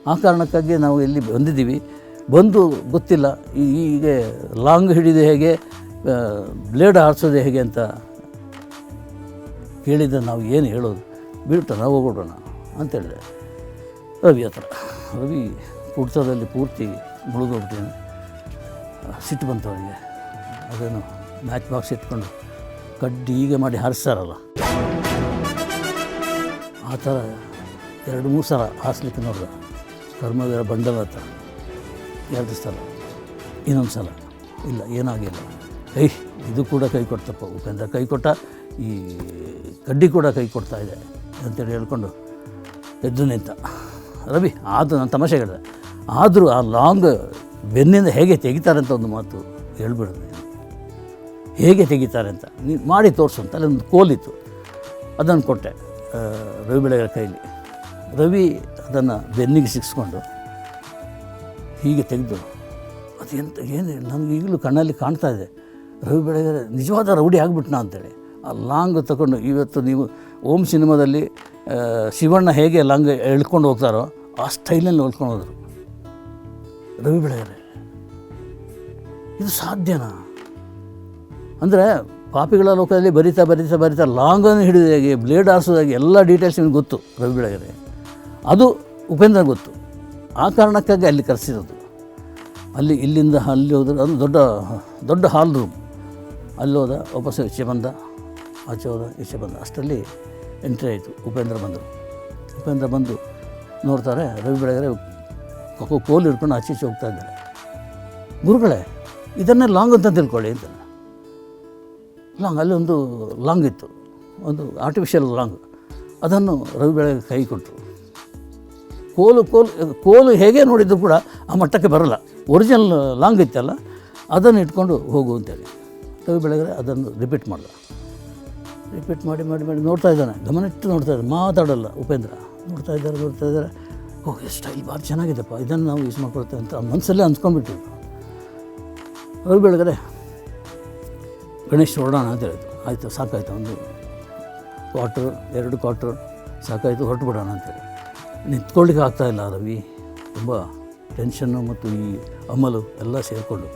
ಆ ಕಾರಣಕ್ಕಾಗಿ ನಾವು ಇಲ್ಲಿ ಬಂದಿದ್ದೀವಿ. ಬಂದು ಗೊತ್ತಿಲ್ಲ, ಈ- ಹೀಗೆ ಲಾಂಗ್ ಹಿಡಿದು ಹೇಗೆ ಬ್ಲೇಡ್ ಹಾರಿಸೋದು ಹೇಗೆ ಅಂತ ಕೇಳಿದ ನಾವು ಏನು ಹೇಳೋದು? ಬಿಟ್ಟು, ನಾವು ಹೋಗ್ಬಿಡೋಣ ಅಂತೇಳಿದೆ. ರವಿ ಹತ್ರ. ರವಿ ಕುಡ್ತದಲ್ಲಿ ಪೂರ್ತಿ ಮುಳುಗೋಗ್ಬಿಟ್ಟಿದ್ದಾನೆ ಸಿಟ್ಟು ಬಂತು ಅವನಿಗೆ ಅದೇನು ಮ್ಯಾಚ್ ಬಾಕ್ಸ್ ಇಟ್ಕೊಂಡು ಕಡ್ಡಿ ಹೀಗೆ ಮಾಡಿ ಹರಿಸ್ತಾರಲ್ಲ. ಆ ಥರ ಎರಡು ಮೂರು ಸಲ ಹಾರಿಸ್ಲಿಕ್ಕೆ ನೋಡಿದ. ಕರ್ಮವೀರ ಬಂಡಲ ಹತ್ರ ಎರಡು ಸಲ, ಇನ್ನೊಂದು ಸಲ. ಇಲ್ಲ, ಏನಾಗಿಲ್ಲ. ಐ ಇದು ಕೂಡ ಕೈ ಕೊಡ್ತಪ್ಪ. ಉಪೇಂದ್ರ ಕೈ ಕೊಟ್ಟ, ಈ ಕಡ್ಡಿ ಕೂಡ ಕೈ ಕೊಡ್ತಾ ಇದೆ ಅಂತೇಳಿ ಹೇಳ್ಕೊಂಡು ಎದ್ದು ನಿಂತ. ರವಿ ಆದ ನಾನು ತಮಾಷೆ ಹೇಳಿದೆ. ಆದರೂ ಆ ಲಾಂಗ್ ಬೆನ್ನಿಂದ ಹೇಗೆ ತೆಗಿತಾರೆ ಅಂತ ಒಂದು ಮಾತು ಹೇಳ್ಬಿಡೋದು. ಹೇಗೆ ತೆಗಿತಾರೆ ಅಂತ ನೀನು ಮಾಡಿ ತೋರಿಸು ಅಂತ. ಅಲ್ಲಿ ಒಂದು ಕೋಲಿತ್ತು. ಅದನ್ನು ಕೊಟ್ಟೆ ರವಿ ಬೆಳೆಗಳ ಕೈಲಿ. ರವಿ ಅದನ್ನು ಬೆನ್ನಿಗೆ ಸಿಕ್ಸ್ಕೊಂಡು ಹೀಗೆ ತೆಗೆದು, ಅದು ಎಂತ, ಏನು, ನನಗೆ ಈಗಲೂ ಕಣ್ಣಲ್ಲಿ ಕಾಣ್ತಾ ಇದೆ. ರವಿ ಬೆಳೆಗಾರ ನಿಜವಾದ ರೌಡಿ ಆಗಿಬಿಟ್ನಾ ಅಂತೇಳಿ. ಆ ಲಾಂಗ್ ತಗೊಂಡು, ಇವತ್ತು ನೀವು ಓಂ ಸಿನಿಮಾದಲ್ಲಿ ಶಿವಣ್ಣ ಹೇಗೆ ಲಾಂಗ್ ಎಳ್ಕೊಂಡು ಹೋಗ್ತಾರೋ, ಆ ಸ್ಟೈಲಲ್ಲಿ ಹೋದರು. ರವಿ ಬೆಳಗೆರೆ. ಇದು ಸಾಧ್ಯನಾ? ಅಂದರೆ ಪಾಪಿಗಳ ಲೋಕದಲ್ಲಿ ಬರಿತಾ ಬರಿತಾ ಬರಿತಾ ಲಾಂಗನ್ನು ಹಿಡಿದು ಹೇಗೆ ಬ್ಲೇಡ್ ಆರಿಸೋದಾಗಿ ಎಲ್ಲ ಡೀಟೇಲ್ಸ್ ನಿಮ್ಗೆ ಗೊತ್ತು, ರವಿ ಬೆಳಗರೆ. ಅದು ಉಪೇಂದ್ರ ಗೊತ್ತು. ಆ ಕಾರಣಕ್ಕಾಗಿ ಅಲ್ಲಿ ಕರೆಸಿರೋದು. ಅಲ್ಲಿ ಇಲ್ಲಿಂದ ಅಲ್ಲಿ ಹೋದ್ರೆ ಅದು ದೊಡ್ಡ ದೊಡ್ಡ ಹಾಲ್ ರೂಮ್ ಅಲ್ಲಿ ಹೋದ ವಾಪಸ್ ಈಚೆ ಬಂದ, ಆಚೆ ಹೋದ, ಈಚೆ ಬಂದ. ಅಷ್ಟರಲ್ಲಿ ಎಂಟ್ರಿ ಆಯಿತು. ಉಪೇಂದ್ರ ಬಂದರು. ಉಪೇಂದ್ರ ಬಂದು ನೋಡ್ತಾರೆ, ರವಿ ಬೆಳಗೆರೆ ಕೋ- ಕೋಲು ಹಿಡ್ಕೊಂಡು ಆಚೀಚೆ ಹೋಗ್ತಾ ಇದ್ದಾರೆ. ಗುರುಗಳೇ, ಇದನ್ನೇ ಲಾಂಗ್ ಅಂತ ತಿಳ್ಕೊಳ್ಳಿ ಅಂತ. ಲಾಂಗ್, ಅಲ್ಲಿ ಒಂದು ಲಾಂಗ್ ಇತ್ತು. ಒಂದು ಆರ್ಟಿಫಿಷಿಯಲ್ ಲಾಂಗ್. ಅದನ್ನು ರವಿ ಬೆಳಗ್ಗೆ ಕೈ ಕೊಟ್ಟರು ಕೋಲು ಕೋಲು ಕೋಲು ಹೇಗೆ ನೋಡಿದ್ರು ಕೂಡ ಆ ಮಟ್ಟಕ್ಕೆ ಬರಲ್ಲ. ಒರಿಜಿನಲ್ ಲಾಂಗ್ ಇತ್ತಲ್ಲ, ಅದನ್ನು ಇಟ್ಕೊಂಡು ಹೋಗು ಅಂತೇಳಿ. ರವಿ ಬೆಳಗ್ಗೆ ಅದನ್ನು ರಿಪೀಟ್ ಮಾಡ್ದ. ರಿಪೀಟ್ ಮಾಡಿ ಮಾಡಿ ಮಾಡಿ ನೋಡ್ತಾ ಇದ್ದಾನೆ. ಗಮನಿಟ್ಟು ನೋಡ್ತಾ ಇದ್ದಾನೆ. ಮಾತಾಡಲ್ಲ ಉಪೇಂದ್ರ. ನೋಡ್ತಾ ಇದ್ದಾರೆ ನೋಡ್ತಾ ಇದ್ದಾರೆ. ಓ ಸ್ಟೈಲ್ ಭಾಳ ಚೆನ್ನಾಗಿದೆಪ್ಪ. ಇದನ್ನು ನಾವು ಯೂಸ್ ಮಾಡ್ಕೊಳ್ತೇವೆ ಅಂತ ಮನಸ್ಸಲ್ಲೇ ಅಂದ್ಕೊಂಡ್ಬಿಟ್ಟಿವಿ ರವಿ ಬೆಳಗಡೆ ಗಣೇಶ್ ಹೊರಡೋಣ ಅಂತ ಹೇಳಿದ್ರು. ಆಯಿತು, ಸಾಕಾಯ್ತು, ಒಂದು ಕ್ವಾರ್ಟರ್ ಎರಡು ಕ್ವಾರ್ಟರ್ ಸಾಕಾಯಿತು ಹೊರಟು ಬಿಡೋಣ ಅಂತೇಳಿ ನಿಂತ್ಕೊಳ್ಳಿಕ್ಕೆ ಆಗ್ತಾಯಿಲ್ಲ ರವಿ. ತುಂಬ ಟೆನ್ಷನ್ನು ಮತ್ತು ಈ ಅಮಲು ಎಲ್ಲ ಸೇರಿಕೊಂಡು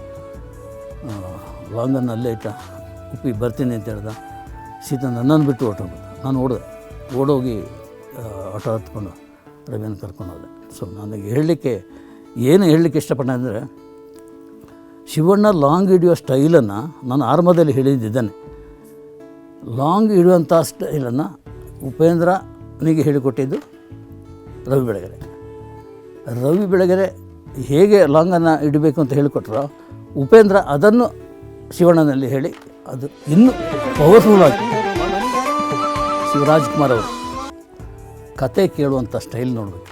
ಲಾಂಗನ್ನು ಅಲ್ಲೇ ಇಟ್ಟ, ಉಪ್ಪಿ ಬರ್ತೀನಿ ಅಂತ ಹೇಳ್ದ. ಸೀತಾ ನನ್ನನ್ನು ಬಿಟ್ಟು ಹೊರಟೋಗ್ಬಿಟ್ಟ. ನಾನು ಓಡಿದೆ. ಓಡೋಗಿ ಆಟೋ ಹತ್ಕೊಂಡು ರವಿಯನ್ನು ಕರ್ಕೊಂಡು ಹೋದೆ. ಸೊ ನನಗೆ ಹೇಳಲಿಕ್ಕೆ ಏನು ಹೇಳಲಿಕ್ಕೆ ಇಷ್ಟಪಟ್ಟೆ ಅಂದರೆ, ಶಿವಣ್ಣ ಲಾಂಗ್ ಹಿಡಿಯೋ ಸ್ಟೈಲನ್ನು ನಾನು ಆರಂಭದಲ್ಲಿ ಹೇಳಿದ್ದಿದ್ದಾನೆ. ಲಾಂಗ್ ಹಿಡಿಯುವಂಥ ಸ್ಟೈಲನ್ನು ಉಪೇಂದ್ರನಿಗೆ ಹೇಳಿಕೊಟ್ಟಿದ್ದು ರವಿ ಬೆಳಗೆರೆ. ರವಿ ಬೆಳಗೆರೆ ಹೇಗೆ ಲಾಂಗನ್ನು ಇಡಬೇಕು ಅಂತ ಹೇಳಿಕೊಟ್ರೋ, ಉಪೇಂದ್ರ ಅದನ್ನು ಶಿವಣ್ಣನಲ್ಲಿ ಹೇಳಿ ಅದು ಇನ್ನೂ ಪವರ್ಫುಲ್ ಆಗಿ. ಶಿವರಾಜ್ ಕುಮಾರ್ ಅವರು. ಕತೆ ಕೇಳುವಂಥ ಸ್ಟೈಲ್ ನೋಡಬೇಕು.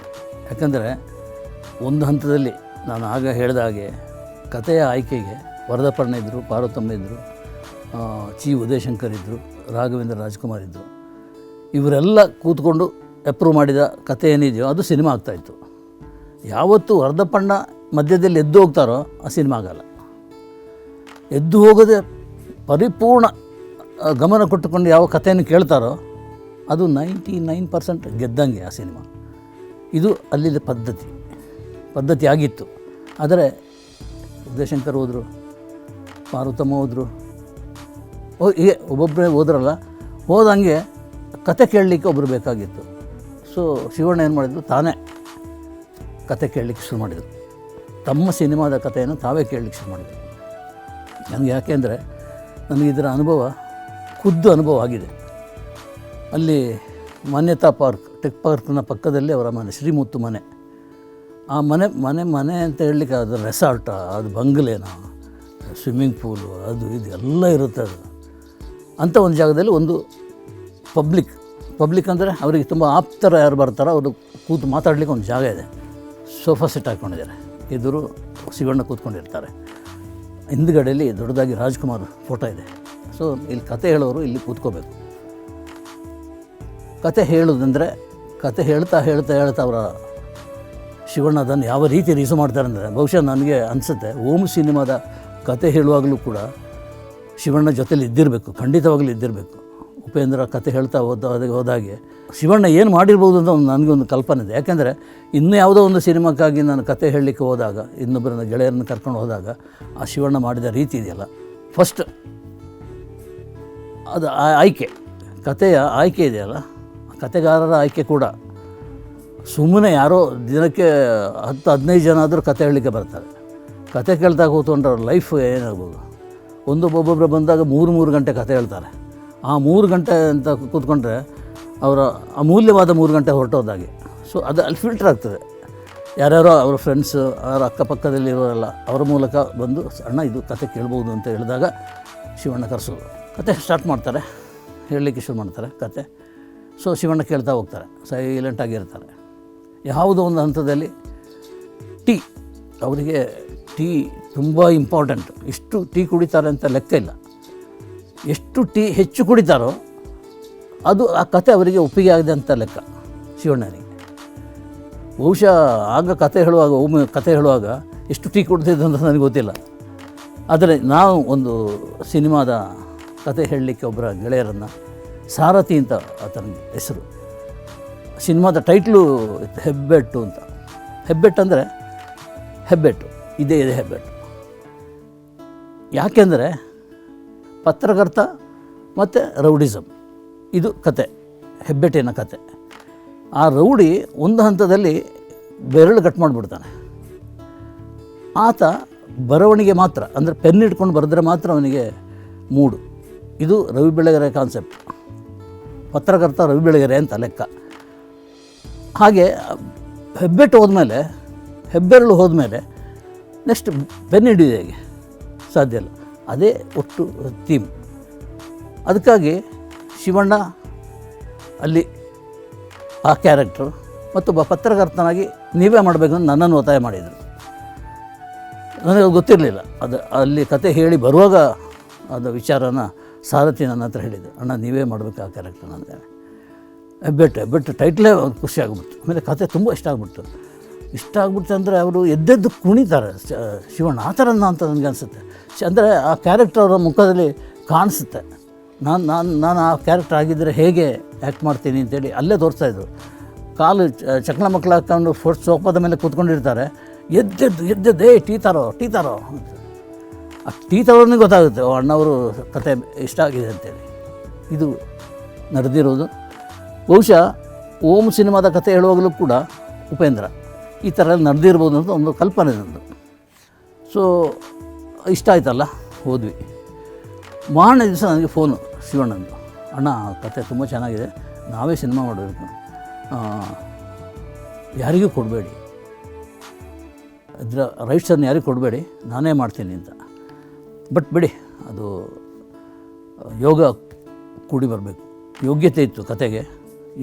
ಯಾಕಂದರೆ ಒಂದು ಹಂತದಲ್ಲಿ ನಾನು ಆಗ ಹೇಳಿದ ಹಾಗೆ ಕತೆಯ ಆಯ್ಕೆಗೆ ವರದಪರ್ಣ ಇದ್ದರು, ಪಾರ್ವತಮ್ಮ ಇದ್ದರು ಚಿ ಉದಯಶಂಕರ್ ಇದ್ದರು, ರಾಘವೇಂದ್ರ ರಾಜ್ಕುಮಾರ್ ಇದ್ದರು. ಇವರೆಲ್ಲ ಕೂತ್ಕೊಂಡು ಅಪ್ರೂವ್ ಮಾಡಿದ ಕತೆ ಏನಿದೆಯೋ ಅದು ಸಿನಿಮಾ ಆಗ್ತಾಯಿತ್ತು ಯಾವತ್ತು ವರದಪಣ್ಣ ಮಧ್ಯದಲ್ಲಿ ಎದ್ದು ಹೋಗ್ತಾರೋ ಆ ಸಿನಿಮಾ ಆಗಲ್ಲ. ಎದ್ದು ಹೋಗದೆ ಪರಿಪೂರ್ಣ ಗಮನ ಕೊಟ್ಟುಕೊಂಡು ಯಾವ ಕಥೆಯನ್ನು ಕೇಳ್ತಾರೋ ಅದು ನೈಂಟಿ ನೈನ್ ಪರ್ಸೆಂಟ್ ಗೆದ್ದಂಗೆ ಆ ಸಿನಿಮಾ. ಇದು ಅಲ್ಲಿದ್ದ ಪದ್ಧತಿ. ಪದ್ಧತಿ ಆಗಿತ್ತು. ಆದರೆ ಉದಯಶಂಕರ್ ಹೋದರು ಪಾರ್ವತಮ್ಮ ಹೋದರು. ಓ, ಹೀಗೆ ಒಬ್ಬೊಬ್ಬರೇ ಹೋದ್ರಲ್ಲ, ಹೋದಂಗೆ ಕತೆ ಕೇಳಲಿಕ್ಕೆ ಒಬ್ಬರು ಬೇಕಾಗಿತ್ತು. ಸೊ, ಶಿವಣ್ಣ ಏನು ಮಾಡಿದ್ರು? ತಾನೇ ಕತೆ ಕೇಳಲಿಕ್ಕೆ ಶುರು ಮಾಡಿದರು. ತಮ್ಮ ಸಿನಿಮಾದ ಕಥೆಯನ್ನು ತಾವೇ ಕೇಳಲಿಕ್ಕೆ ಶುರು ಮಾಡಿದರು. ನನಗೆ ಯಾಕೆ ಅಂದರೆ, ನನಗೆ ಇದರ ಅನುಭವ, ಖುದ್ದು ಅನುಭವ ಆಗಿದೆ. ಅಲ್ಲಿ ಮಾನ್ಯತಾ ಪಾರ್ಕ್, ಟೆಕ್ ಪಾರ್ಕ್ನ ಪಕ್ಕದಲ್ಲಿ ಅವರ ಮನೆ ಶ್ರೀಮುತ್ತು ಮನೆ. ಆ ಮನೆ ಮನೆ ಮನೆ ಅಂತ ಹೇಳಲಿಕ್ಕೆ ಅದು ರೆಸಾರ್ಟ ಅದು ಬಂಗ್ಲೇನ ಸ್ವಿಮ್ಮಿಂಗ್ ಪೂಲು ಅದು ಇದು ಎಲ್ಲ ಇರುತ್ತೆ ಅದು. ಅಂಥ ಒಂದು ಜಾಗದಲ್ಲಿ ಒಂದು ಪಬ್ಲಿಕ್ ಪಬ್ಲಿಕ್ ಅಂದರೆ ಅವರಿಗೆ ತುಂಬ ಆಪ್ತರ ಯಾರು ಬರ್ತಾರೋ ಅವರು ಕೂತು ಮಾತಾಡಲಿಕ್ಕೆ ಒಂದು ಜಾಗ ಇದೆ. ಸೋಫಾ ಸೆಟ್ ಹಾಕ್ಕೊಂಡಿದ್ದಾರೆ ಎದುರು ಸಿಗಣ್ಣ ಕೂತ್ಕೊಂಡಿರ್ತಾರೆ. ಹಿಂದ್ಗಡೆಯಲ್ಲಿ ದೊಡ್ಡದಾಗಿ ರಾಜ್ಕುಮಾರ್ ಫೋಟೋ ಇದೆ. ಸೊ ಇಲ್ಲಿ ಕತೆ ಹೇಳೋರು ಇಲ್ಲಿ ಕೂತ್ಕೋಬೇಕು. ಕತೆ ಹೇಳೋದಂದರೆ, ಕತೆ ಹೇಳ್ತಾ ಹೇಳ್ತಾ ಹೇಳ್ತಾ ಅವರ ಶಿವಣ್ಣ ಅದನ್ನು ಯಾವ ರೀತಿ ರೀಸು ಮಾಡ್ತಾರೆ ಅಂದರೆ, ಬಹುಶಃ ನನಗೆ ಅನಿಸುತ್ತೆ ಓಮ್ ಸಿನಿಮಾದ ಕತೆ ಹೇಳುವಾಗಲೂ ಕೂಡ ಶಿವಣ್ಣ ಜೊತೇಲಿ ಇದ್ದಿರಬೇಕು, ಖಂಡಿತವಾಗಲೂ ಇದ್ದಿರಬೇಕು. ಉಪೇಂದ್ರ ಕತೆ ಹೇಳ್ತಾ ಹೋದ, ಹೋದಾಗೆ ಶಿವಣ್ಣ ಏನು ಮಾಡಿರ್ಬೋದು ಅಂತ ಒಂದು ನನಗೊಂದು ಕಲ್ಪನೆ ಇದೆ. ಯಾಕೆಂದರೆ ಇನ್ನೂ ಯಾವುದೋ ಒಂದು ಸಿನಿಮಾಕ್ಕಾಗಿ ನಾನು ಕತೆ ಹೇಳಲಿಕ್ಕೆ ಹೋದಾಗ, ಇನ್ನೊಬ್ಬರನ್ನ ಗೆಳೆಯರನ್ನು ಕರ್ಕೊಂಡು ಹೋದಾಗ ಆ ಶಿವಣ್ಣ ಮಾಡಿದ ರೀತಿ ಇದೆಯಲ್ಲ. ಫಸ್ಟ್ ಅದು ಆಯ್ಕೆ, ಕತೆಯ ಆಯ್ಕೆ ಇದೆಯಲ್ಲ. ಕತೆಗಾರರ ಆಯ್ಕೆ ಕೂಡ. ಸುಮ್ಮನೆ ಯಾರೋ ದಿನಕ್ಕೆ ಹತ್ತು, ಹದಿನೈದು ಜನ ಆದರೂ ಕತೆ ಹೇಳಲಿಕ್ಕೆ ಬರ್ತಾರೆ. ಕತೆ ಕೇಳ್ತಾ ಕೂತ್ಕೊಂಡ್ರೆ ಅವ್ರ ಲೈಫ್ ಏನಾಗ್ಬೋದು? ಒಂದು ಒಬ್ಬೊಬ್ಬರು ಬಂದಾಗ ಮೂರು ಮೂರು ಗಂಟೆ ಕತೆ ಹೇಳ್ತಾರೆ. ಆ ಮೂರು ಗಂಟೆ ಅಂತ ಕೂತ್ಕೊಂಡ್ರೆ ಅವರ ಅಮೂಲ್ಯವಾದ ಮೂರು ಗಂಟೆ ಹೊರಟೋದಾಗೆ. ಸೊ ಅದು ಅಲ್ಲಿ ಫಿಲ್ಟರ್ ಆಗ್ತದೆ. ಯಾರ್ಯಾರೋ ಅವ್ರ ಫ್ರೆಂಡ್ಸು ಅವರ ಅಕ್ಕಪಕ್ಕದಲ್ಲಿರೋರೆಲ್ಲ ಅವರ ಮೂಲಕ ಬಂದು, ಅಣ್ಣ, ಇದು ಕತೆ ಕೇಳ್ಬೋದು ಅಂತ ಹೇಳಿದಾಗ ಶಿವಣ್ಣ ಕರೆಸೋದು. ಕತೆ ಸ್ಟಾರ್ಟ್ ಮಾಡ್ತಾರೆ. ಹೇಳಲಿಕ್ಕೆ ಶುರು ಮಾಡ್ತಾರೆ ಕತೆ. ಸೊ ಶಿವಣ್ಣ ಕೇಳ್ತಾ ಹೋಗ್ತಾರೆ ಸೈಲೆಂಟಾಗಿರ್ತಾರೆ ಯಾವುದೋ ಒಂದು ಹಂತದಲ್ಲಿ ಟೀ, ಅವರಿಗೆ ಟೀ ತುಂಬ ಇಂಪಾರ್ಟೆಂಟ್ ಎಷ್ಟು ಟೀ ಕುಡಿತಾರೆ ಅಂತ ಲೆಕ್ಕ ಇಲ್ಲ. ಎಷ್ಟು ಟೀ ಹೆಚ್ಚು ಕುಡಿತಾರೋ ಅದು ಆ ಕತೆ ಅವರಿಗೆ ಒಪ್ಪಿಗೆ ಆಗಿದೆ ಅಂತ ಲೆಕ್ಕ ಶಿವಣ್ಣನಿಗೆ. ಬಹುಶಃ ಆಗ ಕತೆ ಹೇಳುವಾಗ, ಒಮ್ಮೆ ಕತೆ ಹೇಳುವಾಗ ಎಷ್ಟು ಟೀ ಕುಡ್ತಿದ್ದು ಅಂತ ನನಗೆ ಗೊತ್ತಿಲ್ಲ. ಆದರೆ ನಾವು ಒಂದು ಸಿನಿಮಾದ ಕತೆ ಹೇಳಲಿಕ್ಕೆ ಒಬ್ಬರ ಗೆಳೆಯರನ್ನು ಸಾರಥಿ ಅಂತ ಆತನ ಹೆಸರು. ಸಿನಿಮಾದ ಟೈಟ್ಲು ಹೆಬ್ಬೆಟ್ಟು ಅಂತ. ಹೆಬ್ಬೆಟ್ಟು ಅಂದರೆ ಹೆಬ್ಬೆಟ್ಟು, ಇದೇ ಇದೆ ಹೆಬ್ಬೆಟ್ಟು. ಯಾಕೆಂದರೆ ಪತ್ರಕರ್ತ ಮತ್ತು ರೌಡಿಸಮ್ ಇದು ಕತೆ, ಹೆಬ್ಬೆಟ್ಟಿನ ಕತೆ. ಆ ರೌಡಿ ಒಂದು ಹಂತದಲ್ಲಿ ಬೆರಳು ಕಟ್ ಮಾಡಿಬಿಡ್ತಾನೆ. ಆತ ಬರವಣಿಗೆ ಮಾತ್ರ, ಅಂದರೆ ಪೆನ್ ಇಟ್ಕೊಂಡು ಬರೆದ್ರೆ ಮಾತ್ರ ಅವನಿಗೆ ಮೂಡು. ಇದು ರವಿ ಬೆಳಗೆರೆ ಕಾನ್ಸೆಪ್ಟ್ ಪತ್ರಕರ್ತ ರವಿ ಬೆಳಗೆರೆ ಅಂತ ಲೆಕ್ಕ. ಹಾಗೆ ಹೆಬ್ಬೆಟ್ಟು ಹೋದ್ಮೇಲೆ, ಹೆಬ್ಬೆರಳು ಹೋದ್ಮೇಲೆ ನೆಕ್ಸ್ಟ್ ಹಿಡಿಯೋದು ಹೇಗೆ? ಸಾಧ್ಯ ಇಲ್ಲ. ಅದೇ ಒಟ್ಟು ಥೀಮ್ ಅದಕ್ಕಾಗಿ ಶಿವಣ್ಣ ಅಲ್ಲಿ ಆ ಕ್ಯಾರೆಕ್ಟ್ರು ಮತ್ತೊಬ್ಬ ಪತ್ರಕರ್ತನಾಗಿ ನೀವೇ ಮಾಡಬೇಕು ಅಂತ ನನ್ನನ್ನು ಒತ್ತಾಯ ಮಾಡಿದರು. ನನಗೆ ಗೊತ್ತಿರಲಿಲ್ಲ. ಅದು ಅಲ್ಲಿ ಕತೆ ಹೇಳಿ ಬರುವಾಗ ಅದು ವಿಚಾರನ ಸಾರಥಿ ನನ್ನ ಹತ್ರ ಹೇಳಿದ್ದು ಅಣ್ಣ, ನೀವೇ ಮಾಡಬೇಕು ಆ ಕ್ಯಾರೆಕ್ಟರ್ನ ಅಂತೇಳಿ ಹೆಬ್ಬೆಟ್ಟು ಬಿಟ್ಟು ಟೈಟ್ಲೇ ಖುಷಿ ಆಗ್ಬಿಡ್ತು. ಆಮೇಲೆ ಕತೆ ತುಂಬ ಇಷ್ಟ ಆಗ್ಬಿಡ್ತು. ಇಷ್ಟ ಆಗ್ಬಿಡ್ತು ಅಂದರೆ ಅವರು ಎದ್ದೆದ್ದು ಕುಣಿತಾರೆ ಶಿವಣ್ಣ, ಆ ಥರನ ಅಂತ ನನಗೆ ಅನಿಸುತ್ತೆ. ಅಂದರೆ ಆ ಕ್ಯಾರೆಕ್ಟರ್ ಅವರ ಮುಖದಲ್ಲಿ ಕಾಣಿಸುತ್ತೆ. ನಾನು ನಾನು ನಾನು ಆ ಕ್ಯಾರೆಕ್ಟರ್ ಆಗಿದ್ದರೆ ಹೇಗೆ ಆ್ಯಕ್ಟ್ ಮಾಡ್ತೀನಿ ಅಂತೇಳಿ ಅಲ್ಲೇ ತೋರಿಸ್ತಾಯಿದ್ರು ಕಾಲು ಚಕ್ಳ ಮಕ್ಕಳು ಹಾಕ್ಕೊಂಡು ಫೋರ್ಸ್ ಸೋಫಾದ ಮೇಲೆ ಕೂತ್ಕೊಂಡಿರ್ತಾರೆ. ಎದ್ದೆದ್ದು, ಎದ್ದೆದ್ದೇ ಟೀ ತಾರೋ ಅಂತ. ತರೋನಿಗೆ ಗೊತ್ತಾಗುತ್ತೆ ಅಣ್ಣವರು ಕತೆ ಇಷ್ಟ ಆಗಿದೆ ಅಂತೇಳಿ. ಇದು ನಡೆದಿರೋದು. ಬಹುಶಃ ಓಂ ಸಿನಿಮಾದ ಕತೆ ಹೇಳುವಾಗಲೂ ಕೂಡ ಉಪೇಂದ್ರ ಈ ಥರ ಎಲ್ಲ ನಡೆದಿರ್ಬೋದು ಅಂತ ಒಂದು ಕಲ್ಪನೆ ನಂದು ಸೊ ಇಷ್ಟ ಆಯ್ತಲ್ಲ, ಹೋದ್ವಿ. ಮಾರನೇ ದಿವಸ ನನಗೆ ಫೋನು ಶಿವಣ್ಣಂದು. ಅಣ್ಣ, ಕತೆ ತುಂಬ ಚೆನ್ನಾಗಿದೆ, ನಾವೇ ಸಿನಿಮಾ ಮಾಡಬೇಕು. ಯಾರಿಗೂ ಕೊಡಬೇಡಿ. ಅದರ ರೈಟ್ಸನ್ನು ಯಾರಿಗೂ ಕೊಡಬೇಡಿ, ನಾನೇ ಮಾಡ್ತೀನಿ ಅಂತ. ಬಟ್ ಬಿಡಿ, ಅದು ಯೋಗ ಕೂಡಿ ಬರಬೇಕು. ಯೋಗ್ಯತೆ ಇತ್ತು ಕತೆಗೆ,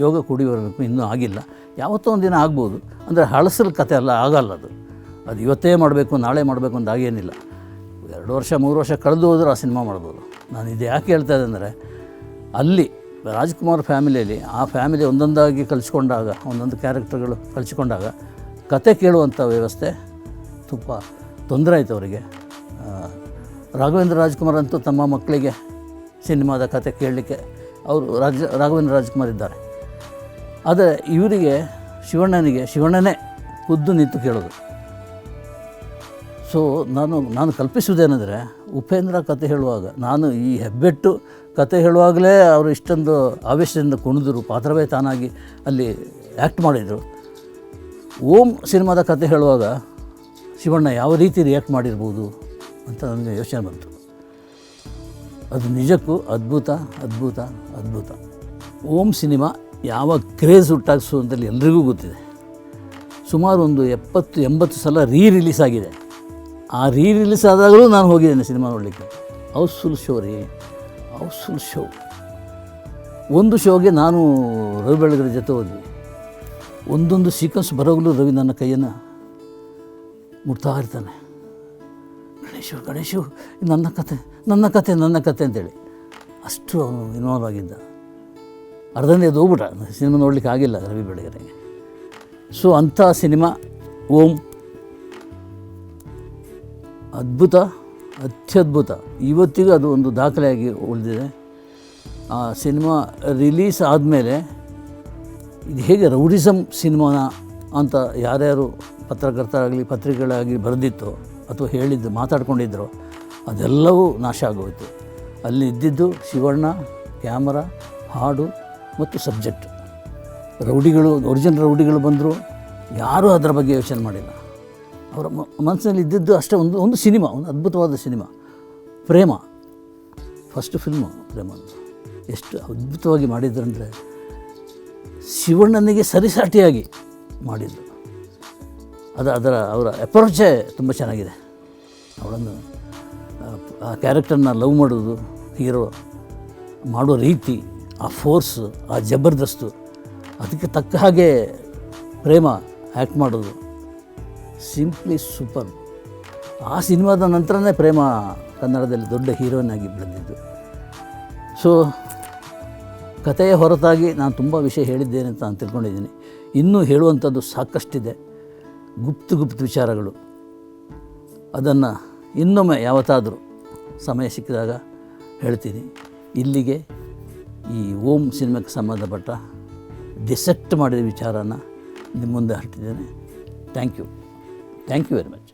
ಯೋಗ ಕೂಡಿ ಬರಬೇಕು, ಇನ್ನೂ ಆಗಿಲ್ಲ. ಯಾವತ್ತೋ ಒಂದು ದಿನ ಆಗ್ಬೋದು. ಅಂದರೆ ಹಳಸಲು ಕತೆ ಅಲ್ಲ, ಆಗಲ್ಲ ಅದು. ಅದು ಇವತ್ತೇ ಮಾಡಬೇಕು, ನಾಳೆ ಮಾಡಬೇಕು ಅಂತ ಆಗೇನಿಲ್ಲ ಎರಡು ವರ್ಷ, ಮೂರು ವರ್ಷ ಕಳೆದು ಹೋದರೂ ಆ ಸಿನಿಮಾ ಮಾಡ್ಬೋದು. ನಾನು ಇದು ಯಾಕೆ ಹೇಳ್ತಾ ಇದ್ದೆ ಅಂದರೆ, ಅಲ್ಲಿ ರಾಜ್ಕುಮಾರ್ ಫ್ಯಾಮಿಲಿಯಲ್ಲಿ, ಆ ಫ್ಯಾಮಿಲಿ ಒಂದೊಂದಾಗಿ ಕಲಿಸ್ಕೊಂಡಾಗ, ಒಂದೊಂದು ಕ್ಯಾರೆಕ್ಟರ್ಗಳು ಕಲಿಸ್ಕೊಂಡಾಗ, ಕತೆ ಕೇಳುವಂಥ ವ್ಯವಸ್ಥೆ ತುಂಬ ತೊಂದರೆ ಆಯಿತು ಅವರಿಗೆ. ರಾಘವೇಂದ್ರ ರಾಜ್ಕುಮಾರ್ ಅಂತೂ ತಮ್ಮ ಮಕ್ಕಳಿಗೆ ಸಿನಿಮಾದ ಕತೆ ಕೇಳಲಿಕ್ಕೆ ಅವರು ರಾಜ ರಾಘವೇಂದ್ರ ರಾಜ್ಕುಮಾರ್ ಇದ್ದಾರೆ. ಆದರೆ ಇವರಿಗೆ ಶಿವಣ್ಣನಿಗೆ, ಶಿವಣ್ಣನೇ ಖುದ್ದು ನಿಂತು ಕೇಳೋದು. ಸೊ ನಾನು ನಾನು ಕಲ್ಪಿಸುವುದೇನೆಂದರೆ ಉಪೇಂದ್ರ ಕತೆ ಹೇಳುವಾಗ, ನಾನು ಈ ಹೆಬ್ಬೆಟ್ಟು ಕತೆ ಹೇಳುವಾಗಲೇ ಅವರು ಇಷ್ಟೊಂದು ಆವೇಶದಿಂದ ಕುಣಿದ್ರು, ಪಾತ್ರವೇ ತಾನಾಗಿ ಅಲ್ಲಿ ಆ್ಯಕ್ಟ್ ಮಾಡಿದರು. ಓಂ ಸಿನಿಮಾದ ಕತೆ ಹೇಳುವಾಗ ಶಿವಣ್ಣ ಯಾವ ರೀತಿ ರಿಯಾಕ್ಟ್ ಮಾಡಿರ್ಬೋದು? ಅಂತ ನನಗೆ ಯೋಚನೆ ಬಂತು. ಅದು ನಿಜಕ್ಕೂ ಅದ್ಭುತ ಅದ್ಭುತ ಅದ್ಭುತ. ಓಂ ಸಿನಿಮಾ ಯಾವ ಕ್ರೇಜ್ ಹುಟ್ಟಾಕ್ಸುವಂತಲ್ಲಿ ಎಲ್ರಿಗೂ ಗೊತ್ತಿದೆ. ಸುಮಾರು ಒಂದು ಎಪ್ಪತ್ತು, ಎಂಬತ್ತು ಸಲ ರೀ ರಿಲೀಸ್ ಆಗಿದೆ. ಆ ರೀ ರಿಲೀಸ್ ಆದಾಗಲೂ ನಾನು ಹೋಗಿದ್ದೇನೆ ಸಿನಿಮಾ ನೋಡಲಿಕ್ಕೆ. ಹೌಸ್ಫುಲ್ ಶೋ ರೀ, ಹೌಸ್ಫುಲ್ ಶೋ. ಒಂದು ಶೋಗೆ ನಾನು ರವಿ ಬೆಳಗರ ಜೊತೆ ಹೋದ್ವಿ. ಒಂದೊಂದು ಸೀಕ್ವೆನ್ಸ್ ಬರೋಗಲೂ ರವಿ ನನ್ನ ಕೈಯನ್ನು ಮುಟ್ತಾ ಇರ್ತಾನೆ. ಗಣೇಶು ಗಣೇಶು, ನನ್ನ ಕತೆ ನನ್ನ ಕತೆ ನನ್ನ ಕತೆ ಅಂತೇಳಿ. ಅಷ್ಟು ಅವನು ಇನ್ವಾಲ್ವ್ ಆಗಿದ್ದ. ಅರ್ಧನೇ ಹೋಗ್ಬಿಟ್ಟ ಸಿನಿಮಾ ನೋಡ್ಲಿಕ್ಕೆ ಆಗಿಲ್ಲ ರವಿ ಬೆಳಗೆರೆಗೆ. ಸೊ ಅಂಥ ಸಿನಿಮಾ, ಓಂ. ಅದ್ಭುತ, ಅತ್ಯದ್ಭುತ. ಇವತ್ತಿಗೂ ಅದು ಒಂದು ದಾಖಲೆಯಾಗಿ ಉಳಿದಿದೆ. ಆ ಸಿನಿಮಾ ರಿಲೀಸ್ ಆದಮೇಲೆ ಇದು ಹೇಗೆ ರೌಡಿಸಮ್ ಸಿನಿಮಾನ ಅಂತ ಯಾರ್ಯಾರು ಪತ್ರಕರ್ತರಾಗಲಿ, ಪತ್ರಿಕೆಗಳಾಗಲಿ ಬರೆದಿತ್ತೋ ಅಥವಾ ಹೇಳಿದ್ದು ಮಾತಾಡ್ಕೊಂಡಿದ್ದರು ಅದೆಲ್ಲವೂ ನಾಶ ಆಗೋಯಿತು. ಅಲ್ಲಿ ಇದ್ದಿದ್ದು ಶಿವಣ್ಣ, ಕ್ಯಾಮರಾ, ಹಾಡು ಮತ್ತು ಸಬ್ಜೆಕ್ಟ್. ರೌಡಿಗಳು, ಒರಿಜಿನಲ್ ರೌಡಿಗಳು ಬಂದರು, ಯಾರೂ ಅದರ ಬಗ್ಗೆ ಯೋಚನೆ ಮಾಡಿಲ್ಲ. ಅವರ ಮನಸ್ಸಿನಲ್ಲಿ ಇದ್ದಿದ್ದು ಅಷ್ಟೇ, ಒಂದು ಒಂದು ಸಿನಿಮಾ, ಒಂದು ಅದ್ಭುತವಾದ cinema. Prema. First film Prema ಎಷ್ಟು ಅದ್ಭುತವಾಗಿ ಮಾಡಿದ್ರಂದರೆ ಶಿವಣ್ಣನಿಗೆ ಸರಿಸಾಟಿಯಾಗಿ ಮಾಡಿದ್ದು ಅದು ಅದರ ಅವರ ಅಪ್ರೋಚೇ ತುಂಬ ಚೆನ್ನಾಗಿದೆ. ಅವಳನ್ನು ಆ ಕ್ಯಾರೆಕ್ಟರ್ನ ಲವ್ ಮಾಡೋದು ಹೀರೋ ಮಾಡೋ ರೀತಿ, ಆ ಫೋರ್ಸ್ ಆ ಜಬರ್ದಸ್ತು, ಅದಕ್ಕೆ ತಕ್ಕ ಹಾಗೆ ಪ್ರೇಮ ಆ್ಯಕ್ಟ್ ಮಾಡೋದು ಸಿಂಪ್ಲಿ ಸೂಪರ್ ಆ ಸಿನಿಮಾದ ನಂತರನೇ ಪ್ರೇಮ ಕನ್ನಡದಲ್ಲಿ ದೊಡ್ಡ ಹೀರೋಯಿನ್ ಆಗಿ ಬೆಳೆದಿದ್ದು. ಸೊ ಕಥೆಯ ಹೊರತಾಗಿ ನಾನು ತುಂಬ ವಿಷಯ ಹೇಳಿದ್ದೇನೆ ಅಂತ ನಾನು ತಿಳ್ಕೊಂಡಿದ್ದೀನಿ. ಇನ್ನೂ ಹೇಳುವಂಥದ್ದು ಸಾಕಷ್ಟಿದೆ. ಗುಪ್ತ ಗುಪ್ತ ವಿಚಾರಗಳು. ಅದನ್ನು ಇನ್ನೊಮ್ಮೆ ಯಾವತ್ತಾದರೂ ಸಮಯ ಸಿಕ್ಕಿದಾಗ ಹೇಳ್ತೀನಿ. ಇಲ್ಲಿಗೆ ಈ ಓಂ ಸಿನಿಮಾಕ್ಕೆ ಸಂಬಂಧಪಟ್ಟ ಡಿಸೆಕ್ಟ್ ಮಾಡಿದ ವಿಚಾರನ ನಿಮ್ಮ ಮುಂದೆ ಹರಟಿದ್ದೇನೆ thank you. Thank you very much.